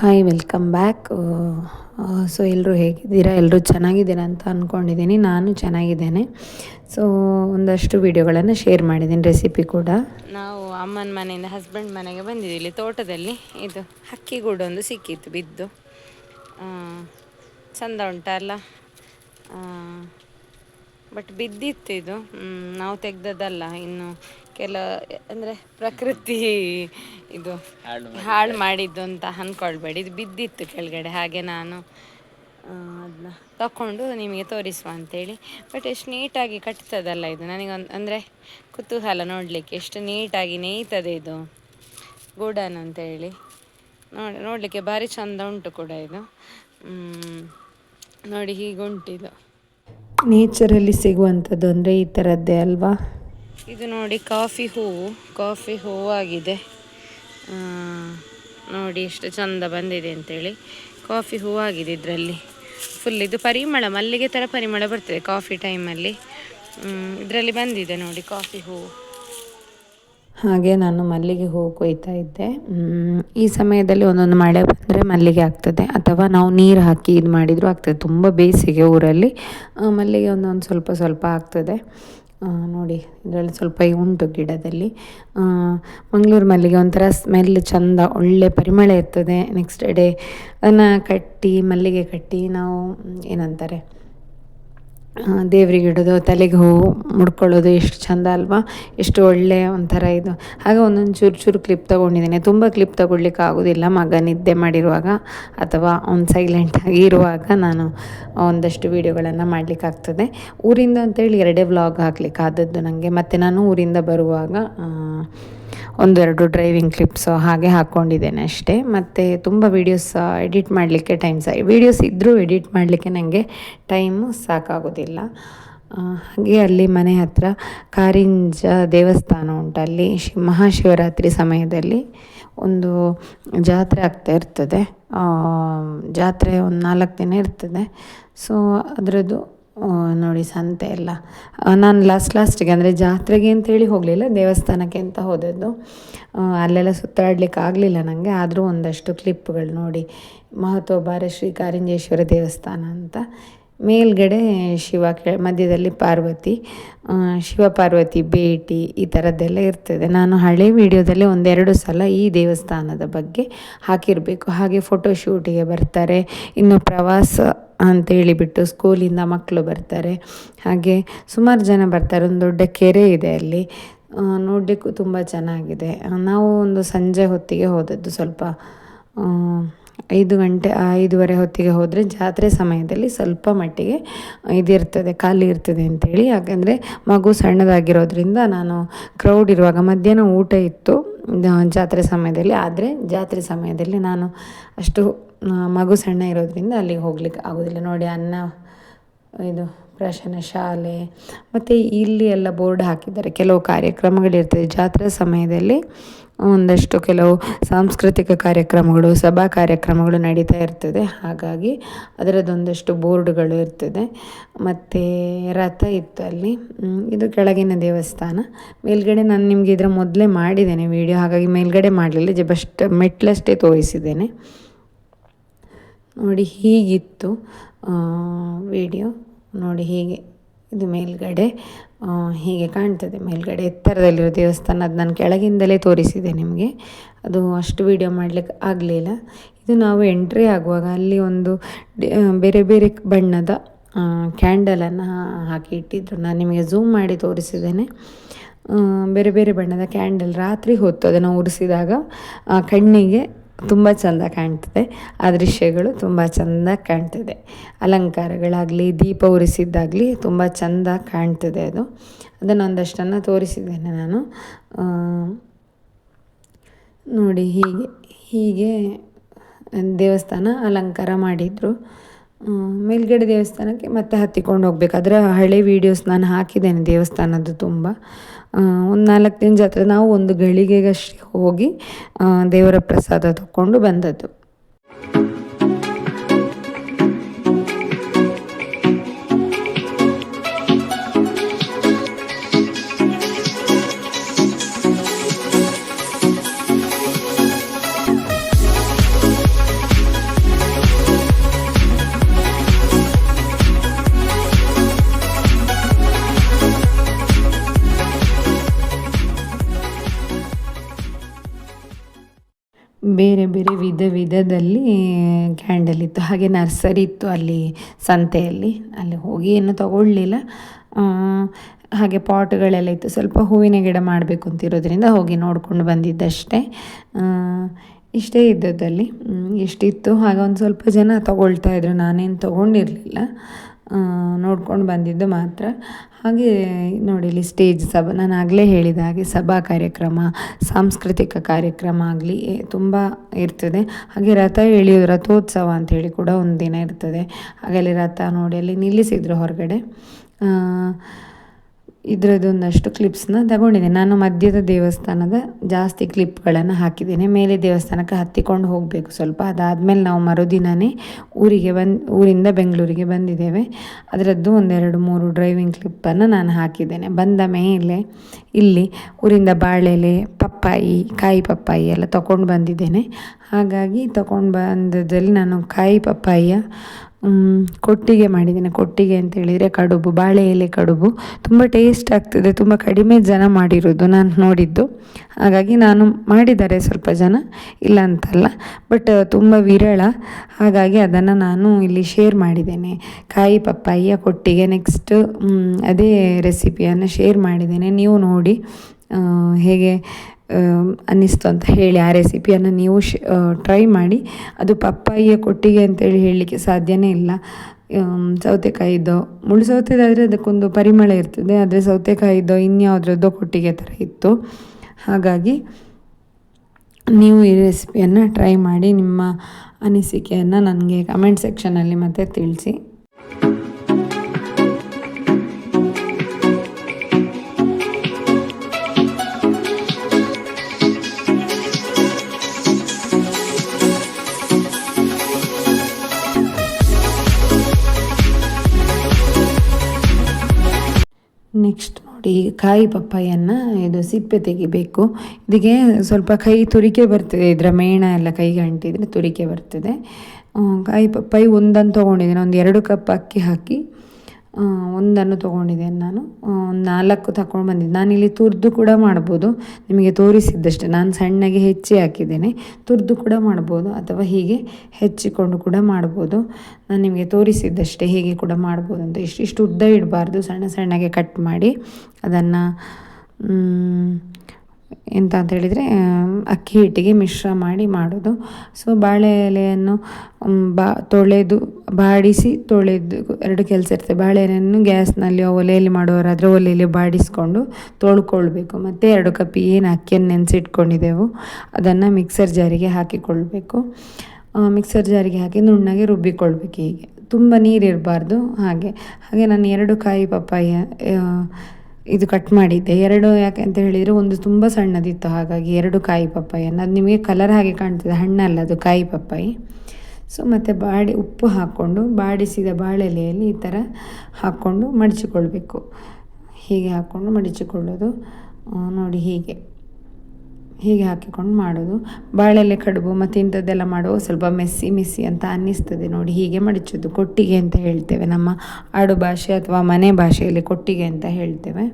Hi welcome back so ಎಲ್ಲರೂ ಹೇಗಿದ್ದೀರಾ? ಎಲ್ಲರೂ ಚೆನ್ನಾಗಿದ್ದೀರಾ ಅಂತ ಅಂದ್ಕೊಂಡಿದ್ದೀನಿ ನಾನು ಚೆನ್ನಾಗಿದ್ದೇನೆ. ಸೊ ಒಂದಷ್ಟು ವಿಡಿಯೋಗಳನ್ನು ಶೇರ್ ಮಾಡಿದ್ದೀನಿ ರೆಸಿಪಿ ಕೂಡ. ನಾವು ಅಮ್ಮನ ಮನೆಯಿಂದ ಹಸ್ಬೆಂಡ್ ಮನೆಗೆ ಬಂದಿದ್ದೀವಿ ಇಲ್ಲಿ ತೋಟದಲ್ಲಿ ಇದು ಹಕ್ಕಿಗೂಡು ಒಂದು ಸಿಕ್ಕಿತ್ತು ಬಿದ್ದು. ಚಂದ ಉಂಟಲ್ಲ ಬಟ್ ಬಿದ್ದಿತ್ತು ಇದು. ನಾವು ತೆಗ್ದದ್ದಲ್ಲ. ಇನ್ನು ಕೆಲ ಅಂದರೆ ಪ್ರಕೃತಿ ಇದು ಹಾಳು ಮಾಡಿದ್ದು. ಅಂತ ಅಂದ್ಕೊಳ್ಬೇಡಿ ಇದು ಬಿದ್ದಿತ್ತು ಕೆಳಗಡೆ ಹಾಗೆ ನಾನು ಅದನ್ನ ತಗೊಂಡು ನಿಮಗೆ ತೋರಿಸುವ ಅಂತೇಳಿ. ಬಟ್ ಎಷ್ಟು ನೀಟಾಗಿ ಕಟ್ತದಲ್ಲ ಇದು. ನನಗೆ ಅಂದರೆ ಕುತೂಹಲ ನೋಡಲಿಕ್ಕೆ ಎಷ್ಟು ನೀಟಾಗಿ ನೇಯ್ತದೆ ಇದು. ಗೂಡನ್ ಅಂತೇಳಿ. ನೋಡಿ ನೋಡಲಿಕ್ಕೆ ಭಾರಿ ಚಂದ ಉಂಟು ಕೂಡ ಇದು. ನೋಡಿ ಹೀಗುಂಟಿದು ನೇಚರಲ್ಲಿ ಸಿಗುವಂಥದ್ದು ಅಂದರೆ ಈ ಥರದ್ದೇ ಅಲ್ವಾ? ಇದು ನೋಡಿ ಕಾಫಿ ಹೂವು ಕಾಫಿ ಹೂವಾಗಿದೆ. ನೋಡಿ ಎಷ್ಟು ಚಂದ ಬಂದಿದೆ ಅಂತೇಳಿ. ಕಾಫಿ ಹೂವಾಗಿದೆ ಇದರಲ್ಲಿ. ಫುಲ್ ಇದು ಪರಿಮಳ ಮಲ್ಲಿಗೆ ಥರ ಪರಿಮಳ ಬರ್ತದೆ ಕಾಫಿ ಟೈಮಲ್ಲಿ ಇದರಲ್ಲಿ ಬಂದಿದೆ ನೋಡಿ ಕಾಫಿ ಹೂವು ಹಾಗೆ ನಾನು ಮಲ್ಲಿಗೆ ಹೂವು ಕೊಯ್ತಾ ಇದ್ದೆ. ಈ ಸಮಯದಲ್ಲಿ ಒಂದೊಂದು ಮಳೆ ಬಂದರೆ ಮಲ್ಲಿಗೆ ಆಗ್ತದೆ. ಅಥವಾ ನಾವು ನೀರು ಹಾಕಿ ಇದು ಮಾಡಿದರೂ ಆಗ್ತದೆ. ತುಂಬ ಬೇಸಿಗೆ ಊರಲ್ಲಿ ಮಲ್ಲಿಗೆ ಒಂದೊಂದು ಸ್ವಲ್ಪ ಸ್ವಲ್ಪ ಆಗ್ತದೆ. ನೋಡಿ, ಇದರಲ್ಲಿ ಸ್ವಲ್ಪ ಉಂಟು ಗಿಡದಲ್ಲಿ. ಮಂಗಳೂರು ಮಲ್ಲಿಗೆ ಒಂಥರ ಸ್ಮೆಲ್ ಚಂದ, ಒಳ್ಳೆ ಪರಿಮಳ ಇರ್ತದೆ. ನೆಕ್ಸ್ಟ್ ಡೇ ಅದನ್ನು ಕಟ್ಟಿ, ಮಲ್ಲಿಗೆ ಕಟ್ಟಿ ನಾವು, ಏನಂತಾರೆ? ದೇವ್ರಿಗೆ ಇಡೋದು, ತಲೆಗೆ ಹೂವು ಮುಡ್ಕೊಳ್ಳೋದು ಎಷ್ಟು ಚಂದ ಅಲ್ವಾ? ಎಷ್ಟು ಒಳ್ಳೆ ಒಂಥರ ಇದು. ಹಾಗೆ ಒಂದೊಂದು ಚೂರು ಚೂರು ಕ್ಲಿಪ್ ತೊಗೊಂಡಿದ್ದೀನಿ. ತುಂಬ ಕ್ಲಿಪ್ ತೊಗೊಳ್ಲಿಕ್ಕೆ ಆಗೋದಿಲ್ಲ. ಮಗ ನಿದ್ದೆ ಮಾಡಿರುವಾಗ ಅಥವಾ ಅವ್ನು ಸೈಲೆಂಟಾಗಿ ಇರುವಾಗ ನಾನು ಒಂದಷ್ಟು ವೀಡಿಯೋಗಳನ್ನು ಮಾಡಲಿಕ್ಕಾಗ್ತದೆ. ಊರಿಂದ ಅಂತೇಳಿ ಎರಡೇ ವ್ಲಾಗ್ ಹಾಕ್ಲಿಕ್ಕೆ ಆದದ್ದು ನನಗೆ ಮತ್ತು ನಾನು ಊರಿಂದ ಬರುವಾಗ ಒಂದೆರಡು ಡ್ರೈವಿಂಗ್ ಕ್ಲಿಪ್ಸು ಹಾಗೆ ಹಾಕ್ಕೊಂಡಿದ್ದೇನೆ ಅಷ್ಟೇ. ಮತ್ತು ತುಂಬ ವೀಡಿಯೋಸ್ ಎಡಿಟ್ ಮಾಡಲಿಕ್ಕೆ ಟೈಮ್ ಸಹ ವೀಡಿಯೋಸ್ ಇದ್ದರೂ ಎಡಿಟ್ ಮಾಡಲಿಕ್ಕೆ ನನಗೆ ಟೈಮು ಸಾಕಾಗೋದಿಲ್ಲ. ಹಾಗೆ ಅಲ್ಲಿ ಮನೆ ಹತ್ರ ಕಾರಿಂಜ ದೇವಸ್ಥಾನ ಉಂಟು. ಅಲ್ಲಿ ಶಿ, ಮಹಾಶಿವರಾತ್ರಿ ಸಮಯದಲ್ಲಿ ಒಂದು ಜಾತ್ರೆ ಆಗ್ತಾ ಇರ್ತದೆ. ಜಾತ್ರೆ ಒಂದು ನಾಲ್ಕು ದಿನ ಇರ್ತದೆ. ಸೊ ಅದರದ್ದು ನೋಡಿ ಸಂತೆ ಎಲ್ಲ. ನಾನು ಲಾಸ್ಟ್ ಲಾಸ್ಟಿಗೆ ಅಂದರೆ ಜಾತ್ರೆಗೆ ಅಂತೇಳಿ ಹೋಗಲಿಲ್ಲ, ದೇವಸ್ಥಾನಕ್ಕೆ ಅಂತ ಹೋದದ್ದು. ಅಲ್ಲೆಲ್ಲ ಸುತ್ತಾಡಲಿಕ್ಕೆ ಆಗಲಿಲ್ಲ ನನಗೆ ಆದರೂ ಒಂದಷ್ಟು ಕ್ಲಿಪ್ಗಳು ನೋಡಿ. ಮಹತ್ವಭಾರ ಶ್ರೀ ಕಾರಿಂಜೇಶ್ವರ ದೇವಸ್ಥಾನ ಅಂತ. ಮೇಲ್ಗಡೆ ಶಿವ ಕೆ ಮಧ್ಯದಲ್ಲಿ ಪಾರ್ವತಿ ಶಿವ ಪಾರ್ವತಿ ಭೇಟಿ ಈ ಥರದ್ದೆಲ್ಲ ಇರ್ತದೆ. ನಾನು ಹಳೆ ವಿಡಿಯೋದಲ್ಲಿ ಒಂದೆರಡು ಸಲ ಈ ದೇವಸ್ಥಾನದ ಬಗ್ಗೆ ಹಾಕಿರಬೇಕು. ಹಾಗೆ ಫೋಟೋ ಶೂಟಿಗೆ ಬರ್ತಾರೆ, ಇನ್ನು ಪ್ರವಾಸ ಅಂತೇಳಿ ಬಿಟ್ಟು ಸ್ಕೂಲಿಂದ ಮಕ್ಕಳು ಬರ್ತಾರೆ. ಹಾಗೆ ಸುಮಾರು ಜನ ಬರ್ತಾರೆ. ಒಂದು ದೊಡ್ಡ ಕೆರೆ ಇದೆ ಅಲ್ಲಿ. ನೋಡಲಿಕ್ಕೂ ತುಂಬ ಚೆನ್ನಾಗಿದೆ. ನಾವು ಒಂದು ಸಂಜೆ ಹೊತ್ತಿಗೆ ಹೋದದ್ದು ಸ್ವಲ್ಪ ಐದು ಗಂಟೆ ಐದೂವರೆ ಹೊತ್ತಿಗೆ ಹೋದರೆ ಜಾತ್ರೆ ಸಮಯದಲ್ಲಿ ಸ್ವಲ್ಪ ಮಟ್ಟಿಗೆ ಇದಿರ್ತದೆ, ಖಾಲಿ ಇರ್ತದೆ ಅಂತೇಳಿ. ಯಾಕೆಂದರೆ ಮಗು ಸಣ್ಣದಾಗಿರೋದ್ರಿಂದ ನಾನು ಕ್ರೌಡ್ ಇರುವಾಗ ಮಧ್ಯಾಹ್ನ ಊಟ ಇತ್ತು ಜಾತ್ರೆ ಸಮಯದಲ್ಲಿ. ಆದರೆ ಜಾತ್ರೆ ಸಮಯದಲ್ಲಿ ನಾನು ಅಷ್ಟು ಮಗು ಸಣ್ಣ ಇರೋದ್ರಿಂದ ಅಲ್ಲಿಗೆ ಹೋಗ್ಲಿಕ್ಕೆ ಆಗೋದಿಲ್ಲ. ನೋಡಿ ಅನ್ನ, ಇದು ಪ್ರಶನ ಶಾಲೆ, ಮತ್ತು ಇಲ್ಲಿ ಎಲ್ಲ ಬೋರ್ಡ್ ಹಾಕಿದ್ದಾರೆ. ಕೆಲವು ಕಾರ್ಯಕ್ರಮಗಳಿರ್ತದೆ. ಜಾತ್ರೆ ಸಮಯದಲ್ಲಿ ಒಂದಷ್ಟು ಕೆಲವು ಸಾಂಸ್ಕೃತಿಕ ಕಾರ್ಯಕ್ರಮಗಳು, ಸಭಾ ಕಾರ್ಯಕ್ರಮಗಳು ನಡೀತಾ ಇರ್ತದೆ. ಹಾಗಾಗಿ ಅದರದ್ದೊಂದಷ್ಟು ಬೋರ್ಡ್ಗಳು ಇರ್ತದೆ. ಮತ್ತು ರಥ ಇತ್ತು ಅಲ್ಲಿ. ಇದು ಕೆಳಗಿನ ದೇವಸ್ಥಾನ. ಮೇಲ್ಗಡೆ ನಾನು ನಿಮಗೆ ಇದರ ಮೊದಲೇ ಮಾಡಿದ್ದೇನೆ ವಿಡಿಯೋ ಹಾಗಾಗಿ ಮೇಲ್ಗಡೆ ಮಾಡಲಿಲ್ಲ. ಜಸ್ಟ್ ಮೆಟ್ಲಷ್ಟೇ ತೋರಿಸಿದ್ದೇನೆ. ನೋಡಿ ಹೀಗಿತ್ತು ವಿಡಿಯೋ ನೋಡಿ ಹೀಗೆ, ಇದು ಮೇಲ್ಗಡೆ ಹೀಗೆ ಕಾಣ್ತದೆ. ಮೇಲ್ಗಡೆ ಎತ್ತರದಲ್ಲಿರೋ ದೇವಸ್ಥಾನ, ಅದು ನಾನು ಕೆಳಗಿಂದಲೇ ತೋರಿಸಿದೆ ನಿಮಗೆ. ಅದು ಅಷ್ಟು ವಿಡಿಯೋ ಮಾಡಲಿಕ್ಕೆ ಆಗಲಿಲ್ಲ. ಇದು ನಾವು ಎಂಟ್ರಿ ಆಗುವಾಗ ಅಲ್ಲಿ ಒಂದು ಬೇರೆ ಬೇರೆ ಬಣ್ಣದ ಕ್ಯಾಂಡಲನ್ನು ಹಾಕಿ ಇಟ್ಟಿದ್ರು. ನಾನು ನಿಮಗೆ ಝೂಮ್ ಮಾಡಿ ತೋರಿಸಿದ್ದೇನೆ. ಬೇರೆ ಬೇರೆ ಬಣ್ಣದ ಕ್ಯಾಂಡಲ್ ರಾತ್ರಿ ಹೊತ್ತು ಅದನ್ನು ಉರಿಸಿದಾಗ ಕಣ್ಣಿಗೆ ತುಂಬ ಚೆಂದ ಕಾಣ್ತದೆ. ಆ ದೃಶ್ಯಗಳು ತುಂಬ ಚೆಂದ ಕಾಣ್ತದೆ. ಅಲಂಕಾರಗಳಾಗಲಿ, ದೀಪ ಉರಿಸಿದ್ದಾಗಲಿ ತುಂಬ ಚೆಂದ ಕಾಣ್ತದೆ ಅದು. ಅದನ್ನು ಒಂದಷ್ಟನ್ನು ತೋರಿಸಿದ್ದೇನೆ ನಾನು. ನೋಡಿ ಹೀಗೆ ಹೀಗೆ ದೇವಸ್ಥಾನ ಅಲಂಕಾರ ಮಾಡಿದರು. ಮೇಲ್ಗಡೆ ದೇವಸ್ಥಾನಕ್ಕೆ ಮತ್ತೆ ಹತ್ತಿಕೊಂಡು ಹೋಗ್ಬೇಕು. ಅದರ ಹಳೆ ವೀಡಿಯೋಸ್ ನಾನು ಹಾಕಿದ್ದೇನೆ ದೇವಸ್ಥಾನದ್ದು ತುಂಬ. ಒಂದು ನಾಲ್ಕು ದಿನ ಜಾತ್ರೆ ನಾವು ಒಂದು ಗಳಿಗೆಗಷ್ಟೇ ಹೋಗಿ ದೇವರ ಪ್ರಸಾದ ತಗೊಂಡು ಬಂದದ್ದು. ವಿಧ ವಿಧದಲ್ಲಿ ಕ್ಯಾಂಡಲ್ ಇತ್ತು. ಹಾಗೆ ನರ್ಸರಿ ಇತ್ತು ಅಲ್ಲಿ, ಸಂತೆಯಲ್ಲಿ. ಅಲ್ಲಿ ಹೋಗಿ ಏನು ತಗೊಳ್ಳಲಿಲ್ಲ ಹಾಗೆ ಪಾಟ್ಗಳೆಲ್ಲ ಇತ್ತು. ಸ್ವಲ್ಪ ಹೂವಿನ ಗಿಡ ಮಾಡಬೇಕು ಅಂತಿರೋದ್ರಿಂದ ಹೋಗಿ ನೋಡ್ಕೊಂಡು ಬಂದಿದ್ದಷ್ಟೇ. ಇಷ್ಟೇ ಇದ್ದದ್ದಲ್ಲಿ ಇಷ್ಟಿತ್ತು ಹಾಗೆ ಒಂದು ಸ್ವಲ್ಪ ಜನ ತಗೊಳ್ತಾ ಇದ್ರು. ನಾನೇನು ತೊಗೊಂಡಿರಲಿಲ್ಲ. ನೋಡ್ಕೊಂಡು ಬಂದಿದ್ದು ಮಾತ್ರ. ಹಾಗೆ ನೋಡಿ ಇಲ್ಲಿ ಸ್ಟೇಜ್ ಸಭಾ, ನಾನು ಆಗಲೇ ಹೇಳಿದ ಹಾಗೆ ಸಭಾ ಕಾರ್ಯಕ್ರಮ, ಸಾಂಸ್ಕೃತಿಕ ಕಾರ್ಯಕ್ರಮ ಆಗಲಿ ತುಂಬ ಇರ್ತದೆ. ಹಾಗೆ ರಥ ಎಳೆಯೋದು ರಥೋತ್ಸವ ಅಂಥೇಳಿ ಕೂಡ ಒಂದು ದಿನ ಇರ್ತದೆ. ಹಾಗೆ ಅಲ್ಲಿ ರಥ ನೋಡಿ ಅಲ್ಲಿ ನಿಲ್ಲಿಸಿದ್ರು ಹೊರಗಡೆ. ಇದರದ್ದು ಒಂದಷ್ಟು ಕ್ಲಿಪ್ಸ್ನ ತಗೊಂಡಿದ್ದೇನೆ ನಾನು ಮಧ್ಯದ ದೇವಸ್ಥಾನದ ಜಾಸ್ತಿ ಕ್ಲಿಪ್ಗಳನ್ನು ಹಾಕಿದ್ದೇನೆ. ಮೇಲೆ ದೇವಸ್ಥಾನಕ್ಕೆ ಹತ್ತಿಕೊಂಡು ಹೋಗಬೇಕು ಸ್ವಲ್ಪ. ಅದಾದಮೇಲೆ ನಾವು ಮರುದಿನವೇ ಊರಿಗೆ ಬಂದು, ಊರಿಂದ ಬೆಂಗಳೂರಿಗೆ ಬಂದಿದ್ದೇವೆ. ಅದರದ್ದು ಒಂದೆರಡು ಮೂರು ಡ್ರೈವಿಂಗ್ ಕ್ಲಿಪ್ಪನ್ನು ನಾನು ಹಾಕಿದ್ದೇನೆ. ಬಂದ ಮೇಲೆ ಇಲ್ಲಿ ಊರಿಂದ ಬಾಳೆಲೆ, ಪಪ್ಪಾಯಿ, ಕಾಯಿ ಪಪ್ಪಾಯಿ ಎಲ್ಲ ತಗೊಂಡು ಬಂದಿದ್ದೇನೆ. ಹಾಗಾಗಿ ತಗೊಂಡು ಬಂದದಲ್ಲಿ ನಾನು ಕಾಯಿ ಪಪ್ಪಾಯಿಯ ಕೊಟ್ಟಿಗೆ ಮಾಡಿದ್ದೀನಿ. ಕೊಟ್ಟಿಗೆ ಅಂತ ಹೇಳಿದರೆ ಕಡುಬು, ಬಾಳೆ ಎಲೆ ಕಡುಬು. ತುಂಬ ಟೇಸ್ಟ್ ಆಗ್ತದೆ. ತುಂಬ ಕಡಿಮೆ ಜನ ಮಾಡಿರೋದು ನಾನು ನೋಡಿದ್ದು. ಹಾಗಾಗಿ ನಾನು ಮಾಡಿದ್ದಾರೆ ಸ್ವಲ್ಪ ಜನ. ಇಲ್ಲ ಅಂತಲ್ಲ. ಬಟ್ ತುಂಬ ವಿರಳ. ಹಾಗಾಗಿ ಅದನ್ನು ನಾನು ಇಲ್ಲಿ ಶೇರ್ ಮಾಡಿದ್ದೇನೆ. ಕಾಯಿ ಪಪ್ಪಾಯಿಯ ಕೊಟ್ಟಿಗೆ ನೆಕ್ಸ್ಟ್ ಅದೇ ರೆಸಿಪಿಯನ್ನು ಶೇರ್ ಮಾಡಿದ್ದೇನೆ. ನೀವು ನೋಡಿ ಹೇಗೆ ಅನ್ನಿಸ್ತು ಅಂತ ಹೇಳಿ ಆ ರೆಸಿಪಿಯನ್ನು ನೀವು ಶ್ ಟ್ರೈ ಮಾಡಿ. ಅದು ಪಪ್ಪಾಯಿಯ ಕೊಟ್ಟಿಗೆ ಅಂತೇಳಿ ಹೇಳಲಿಕ್ಕೆ ಸಾಧ್ಯನೇ ಇಲ್ಲ. ಸೌತೆಕಾಯಿದ್ದೋ, ಮುಳ್ಳು ಸೌತೆದಾದರೆ ಅದಕ್ಕೊಂದು ಪರಿಮಳ ಇರ್ತದೆ, ಆದರೆ ಸೌತೆಕಾಯಿದ್ದೋ ಇನ್ಯಾವುದ್ರದ್ದೋ ಕೊಟ್ಟಿಗೆ ಥರ ಇತ್ತು. ಹಾಗಾಗಿ ನೀವು ಈ ರೆಸಿಪಿಯನ್ನು ಟ್ರೈ ಮಾಡಿ ನಿಮ್ಮ ಅನಿಸಿಕೆಯನ್ನು ನನಗೆ ಕಮೆಂಟ್ ಸೆಕ್ಷನಲ್ಲಿ ಮತ್ತೆ ತಿಳಿಸಿ. ನೆಕ್ಸ್ಟ್ ನೋಡಿ, ಕಾಯಿ ಪಪ್ಪಾಯನ್ನು ಇದು ಸಿಪ್ಪೆ ತೆಗಿಬೇಕು. ಇದಕ್ಕೆ ಸ್ವಲ್ಪ ಕೈ ತುರಿಕೆ ಬರ್ತದೆ, ಇದರ ಮೇಣ ಎಲ್ಲ ಕೈಗೆ ಅಂಟಿದರೆ ತುರಿಕೆ ಬರ್ತದೆ. ಕಾಯಿ ಪಪ್ಪಾಯಿ ಒಂದನ್ನು ತೊಗೊಂಡಿದ್ದೇನೆ, ಒಂದು ಎರಡು ಕಪ್ ಅಕ್ಕಿ ಹಾಕಿ. ಒಂದನ್ನು ತೊಗೊಂಡಿದ್ದೇನೆ ನಾನು. ನಾಲ್ಕು ತಗೊಂಡು ಬಂದಿದ್ದೆ. ನಾನಿಲ್ಲಿ ತುರಿದು ಕೂಡ ಮಾಡ್ಬೋದು. ನಿಮಗೆ ತೋರಿಸಿದ್ದಷ್ಟೇ. ನಾನು ಸಣ್ಣಗೆ ಹೆಚ್ಚಿ ಹಾಕಿದ್ದೇನೆ. ತುರಿದು ಕೂಡ ಮಾಡ್ಬೋದು ಅಥವಾ ಹೀಗೆ ಹೆಚ್ಚಿಕೊಂಡು ಕೂಡ ಮಾಡ್ಬೋದು. ನಾನು ನಿಮಗೆ ತೋರಿಸಿದ್ದಷ್ಟೇ ಹೀಗೆ ಕೂಡ ಮಾಡ್ಬೋದು ಅಂತ. ಇಷ್ಟು ಇಷ್ಟು ಉದ್ದ ಇಡಬಾರ್ದು. ಸಣ್ಣ ಸಣ್ಣಗೆ ಕಟ್ ಮಾಡಿ ಅದನ್ನು ಎಂತ ಅಂತ ಹೇಳಿದರೆ ಅಕ್ಕಿ ಹಿಟ್ಟಿಗೆ ಮಿಶ್ರ ಮಾಡಿ ಮಾಡೋದು. ಸೊ ಬಾಳೆ ಎಲೆಯನ್ನು ಬಾ, ತೊಳೆದು, ಬಾಡಿಸಿ ತೊಳೆದು, ಎರಡು ಕೆಲಸ ಇರ್ತದೆ. ಎಲೆಯನ್ನು ಗ್ಯಾಸ್ನಲ್ಲಿ ಒಲೆಯಲ್ಲಿ ಮಾಡುವವರಾದರೆ ಒಲೆಯಲ್ಲಿ ಬಾಡಿಸ್ಕೊಂಡು ತೊಳ್ಕೊಳ್ಬೇಕು. ಮತ್ತು ಎರಡು ಕಪ್ ಏನು ಅಕ್ಕಿಯನ್ನು ನೆನೆಸಿಟ್ಕೊಂಡಿದ್ದೆವು ಅದನ್ನು ಮಿಕ್ಸರ್ ಜಾರಿಗೆ ಹಾಕಿಕೊಳ್ಬೇಕು. ಮಿಕ್ಸರ್ ಜಾರಿಗೆ ಹಾಕಿ ನುಣ್ಣಗೆ ರುಬ್ಬಿಕೊಳ್ಬೇಕು ಹೀಗೆ. ತುಂಬ ನೀರಿರಬಾರ್ದು ಹಾಗೆ. ಹಾಗೆ ನಾನು ಎರಡು ಕಾಯಿ ಪಪ್ಪಾಯ ಇದು ಕಟ್ ಮಾಡಿದ್ದೆ. ಎರಡು ಯಾಕೆ ಅಂತ ಹೇಳಿದರೆ ಒಂದು ತುಂಬ ಸಣ್ಣದಿತ್ತು, ಹಾಗಾಗಿ ಎರಡು ಕಾಯಿ ಪಪ್ಪಾಯನ್ನು ಅದು ನಿಮಗೆ ಕಲರ್ ಹಾಗೆ ಕಾಣ್ತದೆ. ಹಣ್ಣಲ್ಲ ಅದು, ಕಾಯಿ ಪಪ್ಪಾಯಿ. ಸೊ ಮತ್ತು ಬಾಡಿ ಉಪ್ಪು ಹಾಕ್ಕೊಂಡು, ಬಾಡಿಸಿದ ಬಾಳೆಲೆಯಲ್ಲಿ ಈ ಥರ ಹಾಕ್ಕೊಂಡು ಮಡಚಿಕೊಳ್ಬೇಕು. ಹೀಗೆ ಹಾಕ್ಕೊಂಡು ಮಡಚಿಕೊಳ್ಳೋದು. ನೋಡಿ ಹೀಗೆ. ಹೀಗೆ ಹಾಕಿಕೊಂಡು ಮಾಡೋದು. ಬಾಳೆಲೆ ಕಡುಬು ಮತ್ತು ಇಂಥದ್ದೆಲ್ಲ ಮಾಡುವ ಸ್ವಲ್ಪ ಮೆಸ್ಸಿ ಮೆಸ್ಸಿ ಅಂತ ಅನ್ನಿಸ್ತದೆ ನೋಡಿ. ಹೀಗೆ ಮಡಚೋದು. ಕೊಟ್ಟಿಗೆ ಅಂತ ಹೇಳ್ತೇವೆ ನಮ್ಮ ಆಡು ಭಾಷೆ ಅಥವಾ ಮನೆ ಭಾಷೆಯಲ್ಲಿ ಕೊಟ್ಟಿಗೆ ಅಂತ ಹೇಳ್ತೇವೆ.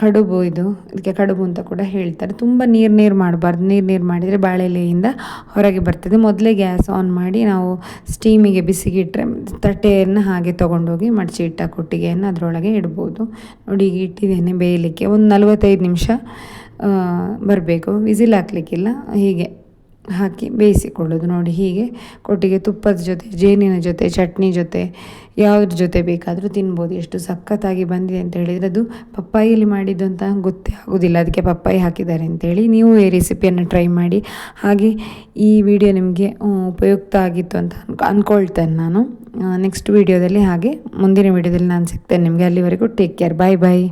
ಕಡುಬು ಇದು. ಇದಕ್ಕೆ ಕಡುಬು ಅಂತ ಕೂಡ ಹೇಳ್ತಾರೆ. ತುಂಬ ನೀರು ನೀರು ಮಾಡಬಾರ್ದು. ನೀರು ನೀರು ಮಾಡಿದರೆ ಬಾಳೆಲೆಯಿಂದ ಹೊರಗೆ ಬರ್ತದೆ. ಮೊದಲೇ ಗ್ಯಾಸ್ ಆನ್ ಮಾಡಿ ನಾವು ಸ್ಟೀಮಿಗೆ ಬಿಸಿಗಿಟ್ಟರೆ ತಟ್ಟೆಯನ್ನು ಹಾಗೆ ತೊಗೊಂಡೋಗಿ ಮಡಚಿ ಇಟ್ಟ ಕೊಟ್ಟಿಗೆಯನ್ನು ಅದರೊಳಗೆ ಇಡ್ಬೋದು. ನೋಡಿ ಈಗ ಇಟ್ಟಿದ್ದೇನೆ ಬೇಯಲಿಕ್ಕೆ. ಒಂದು ನಲವತ್ತೈದು ನಿಮಿಷ ಬರಬೇಕು. ವಿಸಿಲ್ ಹಾಕ್ಲಿಕ್ಕಿಲ್ಲ. ಹೀಗೆ ಹಾಕಿ ಬೇಯಿಸಿಕೊಳ್ಳೋದು ನೋಡಿ ಹೀಗೆ. ಕೊಟ್ಟಿಗೆ ತುಪ್ಪದ ಜೊತೆ, ಜೇನಿನ ಜೊತೆ, ಚಟ್ನಿ ಜೊತೆ, ಯಾವುದ್ರ ಜೊತೆ ಬೇಕಾದರೂ ತಿನ್ಬೋದು. ಎಷ್ಟು ಸಖತ್ತಾಗಿ ಬಂದಿದೆ ಅಂತ ಹೇಳಿದರೆ ಅದು ಪಪ್ಪಾಯಿಲಿ ಮಾಡಿದ್ದು ಅಂತ ಗೊತ್ತೇ ಆಗೋದಿಲ್ಲ. ಅದಕ್ಕೆ ಪಪ್ಪಾಯಿ ಹಾಕಿದ್ದಾರೆ ಅಂತೇಳಿ ನೀವು ಈ ರೆಸಿಪಿಯನ್ನು ಟ್ರೈ ಮಾಡಿ. ಹಾಗೆ ಈ ವಿಡಿಯೋ ನಿಮಗೆ ಉಪಯುಕ್ತ ಆಗಿತ್ತು ಅಂತ ಅಂದ್ಕೊಳ್ತೇನೆ ನಾನು. ನೆಕ್ಸ್ಟ್ ವಿಡಿಯೋದಲ್ಲಿ ಹಾಗೆ, ಮುಂದಿನ ವಿಡಿಯೋದಲ್ಲಿ ನಾನು ಸಿಗ್ತೇನೆ ನಿಮಗೆ. ಅಲ್ಲಿವರೆಗೂ ಟೇಕ್ ಕೇರ್ ಬಾಯ್ ಬಾಯ್